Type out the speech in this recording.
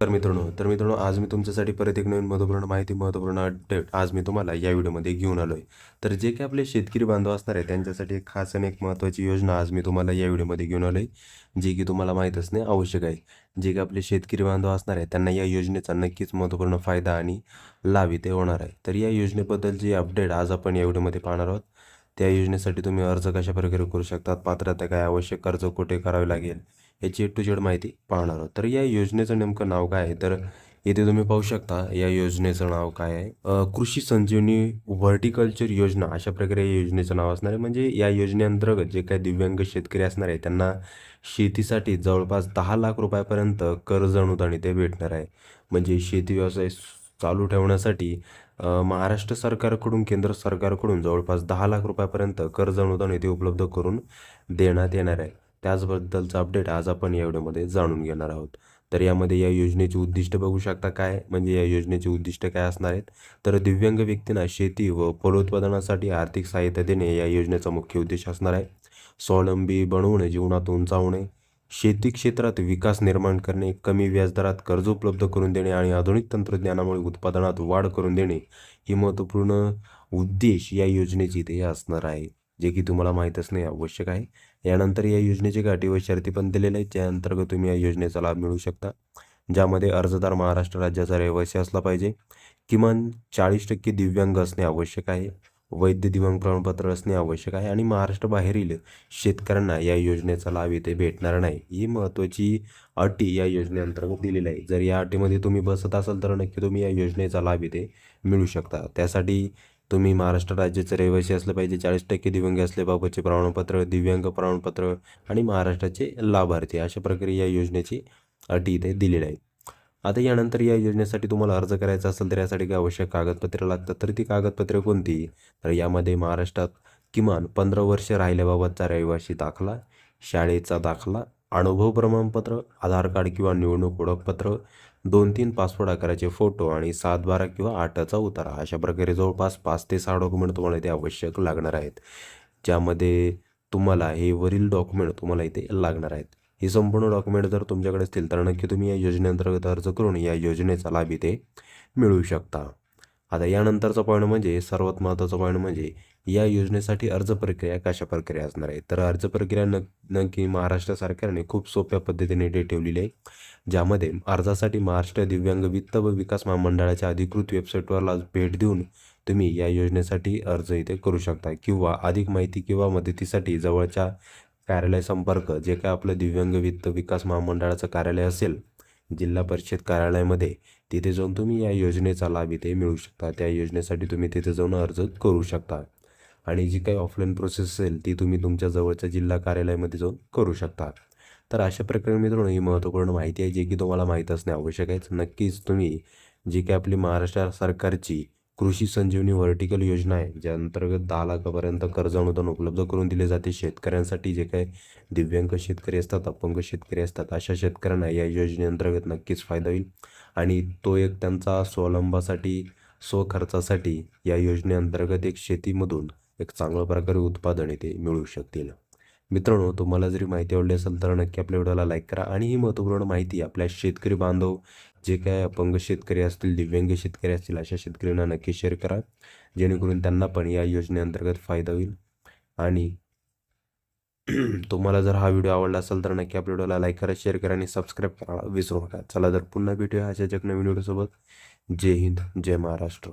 तर मित्रांनो तर मित्रांनो आज मी तुमच्यासाठी परत एक नवीन महत्त्वपूर्ण माहिती महत्त्वपूर्ण अपडेट आज मी तुम्हाला या व्हिडिओमध्ये घेऊन आलो आहे तर जे काही आपले शेतकरी बांधव असणार आहे त्यांच्यासाठी एक खास आणि एक महत्त्वाची योजना आज मी तुम्हाला या व्हिडिओमध्ये घेऊन आलो आहे जे की तुम्हाला माहीत असणे आवश्यक आहे. जे काही आपले शेतकरी बांधव असणार आहे त्यांना या योजनेचा नक्कीच महत्त्वपूर्ण फायदा आणि लाभ इथे होणार आहे. तर या योजनेबद्दलची अपडेट आज आपण या व्हिडिओमध्ये पाहणार आहोत त्या योजनेसाठी तुम्ही अर्ज कशा प्रकारे करू शकतात पात्रता काय आवश्यक कर्ज कुठे करावे लागेल याची ए टू झेड माहिती पाहणार आहोत. तर या योजनेचं नेमकं नाव काय आहे? तर इथे तुम्ही पाहू शकता या योजनेचं नाव काय आहे? कृषी संजीवनी व्हर्टिकल्चर योजना अशा प्रकारे या योजनेचं नाव असणार आहे. म्हणजे या योजनेअंतर्गत जे काही दिव्यांग शेतकरी असणार आहे त्यांना शेतीसाठी जवळपास दहा लाख रुपयापर्यंत कर्ज अनुदान इथे भेटणार आहे. म्हणजे शेती व्यवसाय चालू ठेवण्यासाठी महाराष्ट्र सरकारकडून केंद्र सरकारकडून जवळपास दहा लाख रुपयापर्यंत कर्ज अनुदान इथे उपलब्ध करून देण्यात येणार आहे. त्याचबद्दलचा अपडेट आज आपण या व्हिडिओमध्ये जाणून घेणार आहोत. तर यामध्ये या योजनेचे उद्दिष्ट बघू शकता काय? म्हणजे या योजनेचे उद्दिष्ट काय असणार आहेत? तर दिव्यांग व्यक्तींना शेती व फलोत्पादनासाठी आर्थिक सहाय्यता देणे या योजनेचा मुख्य उद्देश असणार आहे. स्वावलंबी बनवणे जीवनात उंचावणे शेती क्षेत्रात विकास निर्माण करणे कमी व्याजदरात कर्ज उपलब्ध करून देणे आणि आधुनिक तंत्रज्ञानामुळे उत्पादनात वाढ करून देणे ही महत्त्वपूर्ण उद्देश या योजनेची इथे असणार आहे. जे की तुम्हाला माहीत असणे आवश्यक आहे. यानंतर या योजनेचे गाठी व शर्ती पण दिलेले आहेत. ज्या अंतर्गत तुम्ही या योजनेचा लाभ मिळू शकता. ज्यामध्ये अर्जदार महाराष्ट्र राज्याचा रहिवासी असला पाहिजे. किमान चाळीस टक्के दिव्यांग असणे आवश्यक आहे. वैद्य दिव्यांग प्रमाणपत्र असणे आवश्यक आहे. आणि महाराष्ट्र बाहेरील शेतकऱ्यांना या योजनेचा लाभ इथे भेटणार नाही. ही महत्त्वाची अटी या योजनेअंतर्गत दिलेली आहे. जर या अटीमध्ये तुम्ही बसत असाल तर नक्की तुम्ही या योजनेचा लाभ इथे मिळू शकता. त्यासाठी तुम्ही महाराष्ट्र राज्याचे रहिवासी असलं पाहिजे चाळीस टक्के दिव्यांग असल्याबाबतचे प्रमाणपत्र दिव्यांग प्रमाणपत्र आणि महाराष्ट्राचे लाभार्थी अशा प्रकारे या योजनेची अटी इथे दिलेल्या आहेत. आता यानंतर या योजनेसाठी तुम्हाला अर्ज करायचा असेल तर यासाठी काय आवश्यक कागदपत्रे लागतात. तर ती कागदपत्रे कोणती? तर यामध्ये महाराष्ट्रात किमान पंधरा वर्ष राहिल्याबाबतचा रहिवासी दाखला शाळेचा दाखला अनुभव प्रमाणपत्र आधार कार्ड किंवा निवडणूक ओळखपत्र दोन तीन पासपोर्ट आकाराचे फोटो आणि सात बारा किंवा आठाचा उतारा. अशा प्रकारे जवळपास पाच ते सहा डॉक्युमेंट तुम्हाला इथे आवश्यक लागणार आहेत. ज्यामध्ये तुम्हाला हे वरील डॉक्युमेंट तुम्हाला इथे लागणार आहेत. ही संपूर्ण डॉक्युमेंट जर तुमच्याकडे असतील तर नक्की तुम्ही या योजनेअंतर्गत अर्ज करून या योजनेचा लाभ इथे मिळवू शकता. आता यानंतरचा पॉईंट म्हणजे सर्वात महत्त्वाचा पॉईंट म्हणजे या योजनेसाठी अर्ज प्रक्रिया कशा प्रक्रिया असणार आहे? तर अर्ज प्रक्रिया न नक्की महाराष्ट्र सरकारने खूप सोप्या पद्धतीने इथे ठेवलेली आहे ज्यामध्ये अर्जासाठी महाराष्ट्र दिव्यांग वित्त व विकास महामंडळाच्या अधिकृत वेबसाईटवरला भेट देऊन तुम्ही या योजनेसाठी अर्ज इथे करू शकता किंवा अधिक माहिती किंवा मदतीसाठी जवळच्या कार्यालय संपर्क जे काय आपलं दिव्यांग वित्त विकास महामंडळाचं कार्यालय असेल जिल्हा परिषद कार्यालयामध्ये तिथे जाऊन तुम्ही या योजनेचा लाभ इथे मिळू शकता. त्या योजनेसाठी तुम्ही तिथे जाऊन अर्ज करू शकता. आणि जी काही ऑफलाईन प्रोसेस असेल ती तुम्ही तुमच्या जवळच्या जिल्हा कार्यालयामध्ये जाऊन करू शकता. तर अशा प्रकारे मित्रांनो ही महत्त्वपूर्ण माहिती आहे जी की तुम्हाला माहीत असणे आवश्यक आहे. नक्कीच तुम्ही जी काही आपली महाराष्ट्र सरकारची कृषी संजीवनी व्हर्टिकल योजना आहे ज्या अंतर्गत दहा लाखापर्यंत कर्ज अनुदान उपलब्ध करून दिले जाते. शेतकऱ्यांसाठी जे काही दिव्यांग शेतकरी असतात अपंग शेतकरी असतात अशा शेतकऱ्यांना या योजनेअंतर्गत नक्कीच फायदा होईल. आणि तो एक त्यांचा स्वावलंबासाठी स्वखर्चासाठी या योजनेअंतर्गत एक शेतीमधून एक चांगल्या प्रकारे उत्पादन येथे मिळू शकतील. मित्रांनो तुम्हाला जरी माहिती आवडली असेल तर नक्की आपल्या व्हिडिओला लाईक करा. आणि ही महत्त्वपूर्ण माहिती आपल्या शेतकरी बांधव जे काय अपंग शेतकरी असतील दिव्यांग शेतकरी असतील अशा शेतकऱ्यांना नक्की शेअर करा. जेणेकरून त्यांना पण या योजनेअंतर्गत फायदा होईल. आणि तुम्हाला जर हा व्हिडिओ आवडला असेल तर नक्की आपल्या व्हिडिओला लाईक करा शेअर करा आणि सबस्क्राईब करायला विसरू नका. चला तर पुन्हा भेटूया अशा एक नवीन व्हिडिओसोबत जय हिंद जय महाराष्ट्र.